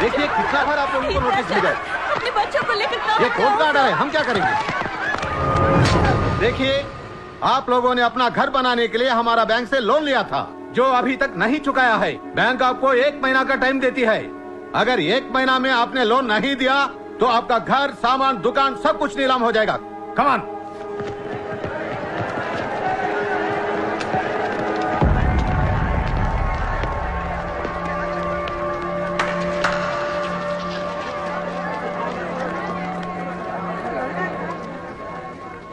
देखिए कितना बार आप लोगों को नोटिस मिला है कहाँ ये कोर्ट का आर्डर है, हम क्या करेंगे? देखिए, आप लोगों ने अपना घर बनाने के लिए हमारा बैंक से लोन लिया था, जो अभी तक नहीं चुकाया है। बैंक आपको एक महीना का टाइम देती है। अगर एक महीना में आपने लोन नहीं दिया तो आपका घर, सामान, दुकान सब कुछ नीलाम हो जाएगा। कमान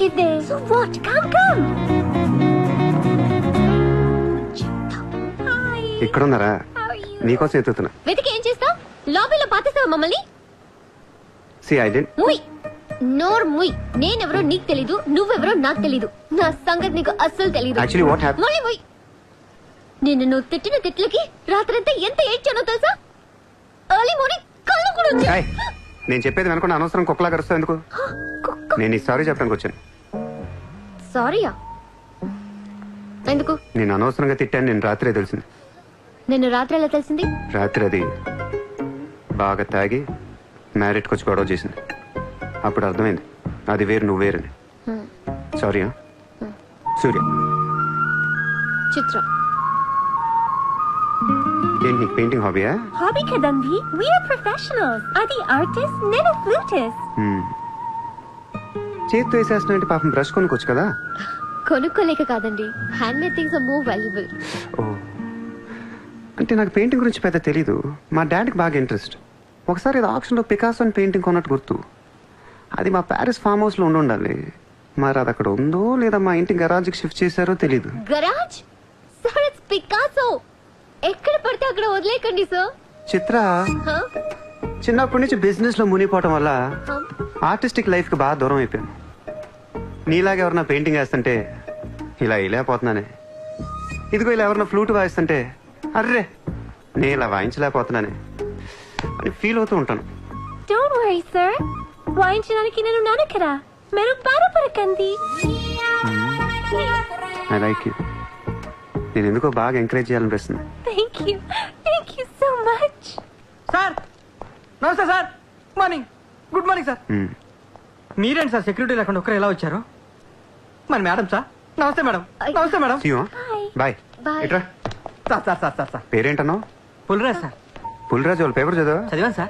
rich kid they so what come come hi ఇక్కడున్నారా? How are you నీకోసం ఎత్తుతున్నా. వెతికి ఏం చేస్తావు? లాబీలో పాతేస్తావా మమ్మల్ని? సి ఐ డెంట్ ముయ్. నోర్ ముయ్. నేనెవరో నీకు తెలీదు నువ్వెవరో నాకు తెలీదు. నా సంగతి నీకు అస్సలు తెలీదు. యాక్చువల్లీ వాట్ హ్యాప్ మళ్ళీ ముయ్. నిన్ను నువ్వు తిట్టిన తిట్లకి రాత్రంతా ఎంత ఏడ్చానో తెలుసా? ఎర్లీ మార్నింగ్ కళ్ళు కూడా వచ్చాయి. నేను చెప్పేది వెనకుండా అనవసరం కుక్కలా కరుస్తావు ఎందుకు? నేను ఈ సారీ చెప్పడానికి వచ్చాను. సారీయా? ఎందుకు? నేను అనవసరంగా తిట్టాను నేను రాత్రే తెలిసింది. నిన్ను రాత్రి ఎలా తెలిసింది? రాత్రి అది బాగా తాగి మ్యారేట్కి వచ్చి గొడవ చేసింది. అప్పుడు అర్థమైంది. అది వేరు నువ్వు వేరని. హ్మ్. సారీ సూర్య. చిత్ర. ఏంటి నీకు పెయింటింగ్ హాబీయా? హాబీ కదండి వీఆర్ ప్రొఫెషనల్స్ అది ఆర్టిస్ట్ నేను ఫ్లూటిస్ట్ హ్మ్. చేతితో వేసేస్తున్నా పాపం బ్రష్ కొనుక్కోవచ్చు కదా? కొనుక్కోలేక కాదండి. Hand made things are more valuable ఓ. అంటే నాకు పెయింటింగ్ గురించి పెద్ద తెలీదు. మా డాడీకి బాగా ఇంట్రెస్ట్. ఒకసారి ఇది ఆప్షన్లో పికాసో అని పెయింటింగ్ కొన్నట్టు గుర్తు. అది మా ప్యారిస్ ఫామ్ హౌస్లో ఉండి ఉండాలి. మరి అది అక్కడ ఉందో లేదా మా ఇంటి గరాజ్కి షిఫ్ట్ చేశారో తెలీదు. గరాజ్ సార్ ఇట్స్ పికాసో ఎక్కడ పడితే అక్కడ వదిలేకండి సార్ చిత్ర చిన్నప్పటి నుంచి బిజినెస్లో మునిగిపోవటం వల్ల ఆర్టిస్టిక్ లైఫ్కి బాగా దూరం అయిపోయాను. నీలాగా ఎవరన్నా పెయింటింగ్ వేస్తుంటే ఇలా వేయలేకపోతున్నానే. ఇదిగో ఇలా ఎవరన్నా ఫ్లూట్ వాయిస్తుంటే అర్రే నేను ఇలా వాయించలేకపోతున్నానే. అని ఫీల్ అవుతూ ఉంటాను. డోంట్ వరీ సార్ వాయించడానికి నేను ఉన్నాను కదా మీరు బాధపడకండి. ఐ లైక్ యూ నేను ఎందుకో బాగా ఎంకరేజ్ చేయాలనిపిస్తుంది thank you thank you so much sir నమస్తే sir morning good morning sir. మీరేంటి సార్ సెక్యూరిటీ లేకుండా ఒక్కరు ఎలా వచ్చారు? మరి మేడం సార్? నమస్తే మేడం. నమస్తే మేడం. Bye Bye. ఇట్రా. Sir sir sir sir sir. పేరేంటన్నావు? Pulraj sir. Pulraju వాళ్ళ పేపర్ చదివా? చదివాను sir.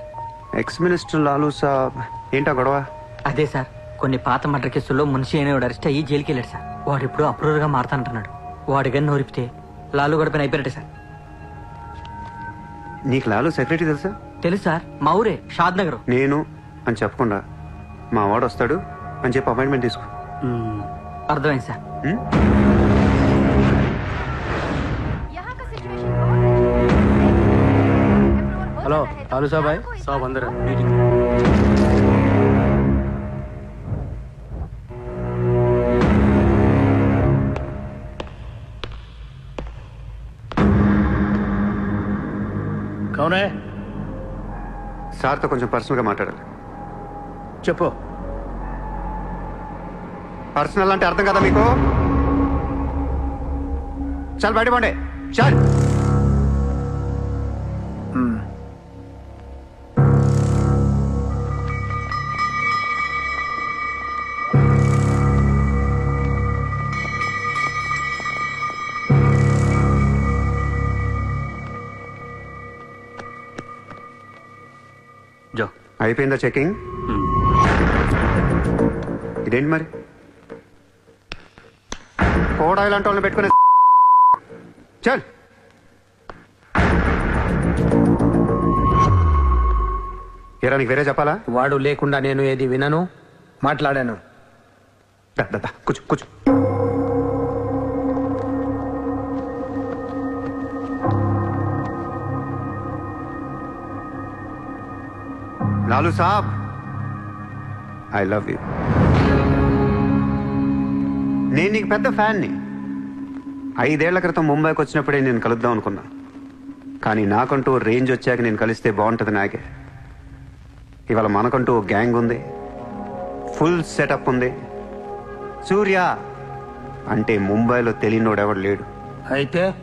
Ex minister Lalu saab. ఏంటా గొడవ? అదే సార్. కొన్ని పాత మర్డర్ కేసుల్లో మున్షి అనేవాడు అరెస్ట్ అయ్యి జైలుకి వెళ్ళాడు సార్. వాడు ఇప్పుడు అప్రూవర్గా మారుతానంటున్నాడు. వాడి గన్ను నోరిపితే లాలు గడపని పని అయిపోయినట్టే సార్. నీకు లాలూ సెక్రటరీ తెలుసా? తెలుసు సార్. మా ఊరే షాద్ నగర్. నేను అని చెప్పకుండా. మా వాడు వస్తాడు అని చెప్పి అపాయింట్మెంట్ తీసుకో. అర్థమైంది సార్. హలో హలో సాబాయ్ సాబ్ అందరూ. మీటింగ్ సార్తో కొంచెం పర్సనల్గా మాట్లాడాలి. చెప్పు. పర్సనల్ అంటే అర్థం కదా మీకు? చాలు బయట పండే. చాలు. అయిపోయిందా చెకింగ్ ఇదేంటి మరి? కోడా ఇలాంటి వాళ్ళని పెట్టుకునే చల్! ఏరా నీకు వేరే చెప్పాలా? వాడు లేకుండా నేను ఏది వినను మాట్లాడాను. దా, దా, దా, కూర్చో కూర్చో. Lalu saab! I love you. నేను నీకు పెద్ద ఫ్యాన్ని. ఐదేళ్ళ క్రితం ముంబైకి వచ్చినప్పుడే నేను కలుద్దాం అనుకున్నా. కానీ నాకంటూ రేంజ్ వచ్చాక నేను కలిస్తే బాగుంటుంది నాకే. ఇవాళ మనకంటూ ఓ గ్యాంగ్ ఉంది. ఫుల్ సెటప్ ఉంది. సూర్య! అంటే ముంబైలో తెలియనోడు ఎవడు లేడు. అయితే?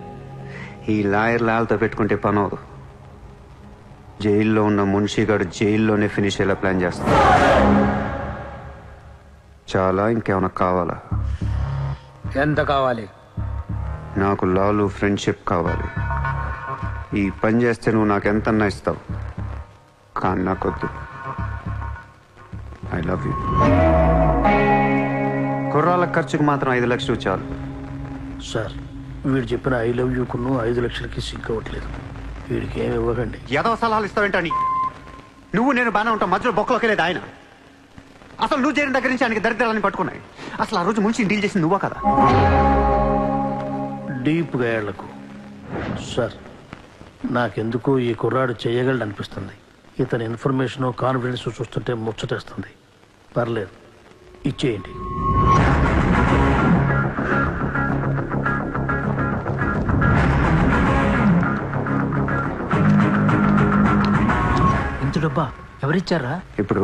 ఈ లాయర్ లాల్తో పెట్టుకుంటే పని అవదు జైల్లో ఉన్న మున్షిగాడు జైల్లోనే ఫినిష్ అయ్యేలా ప్లాన్ చేస్తాడు. చాలా ఇంకేమైనా కావాలా? ఎంత కావాలి? నాకు లాలు ఫ్రెండ్షిప్ కావాలి. ఈ పని చేస్తే నువ్వు నాకు ఎంత ఇస్తావు. కానీ నాకొద్దు. ఐ లవ్ యూ కుర్రాల ఖర్చుకు మాత్రం ఐదు లక్షలు చాలు. సార్ వీడు చెప్పిన ఐ లవ్ యూకును ఐదు లక్షలకి సింక్ అవ్వట్లేదు. వీడికి ఏమి ఇవ్వకండి. ఎదవ సలహాలు ఇస్తావేంటని నువ్వు నేను బాగానే ఉంటాం మధ్యలో బొక్కలోకి లేదు ఆయన. అసలు నువ్వు చేరిన దగ్గర నుంచి ఆయనకి దరిద్రాలని పట్టుకున్నాయి. అసలు ఆ రోజు ముంచి డీల్ చేసింది నువ్వా కదా? డీప్గా ఏళ్ళకు సార్ నాకెందుకు ఈ కుర్రాడు చేయగలడు అనిపిస్తుంది ఇతని ఇన్ఫర్మేషన్ కాన్ఫిడెన్స్ చూస్తుంటే ముచ్చటేస్తుంది. పర్లేదు. ఇచ్చేయండి. ఇంత డబ్బా ఎవరిచ్చారా? ఇప్పుడు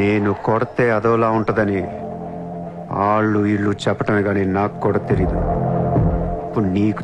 నేను కొడితే అదోలా ఉంటుందని వాళ్ళు ఇల్లు చెప్పటమే కానీ నాకు కూడా తెలీదు. ఇప్పుడు నీకు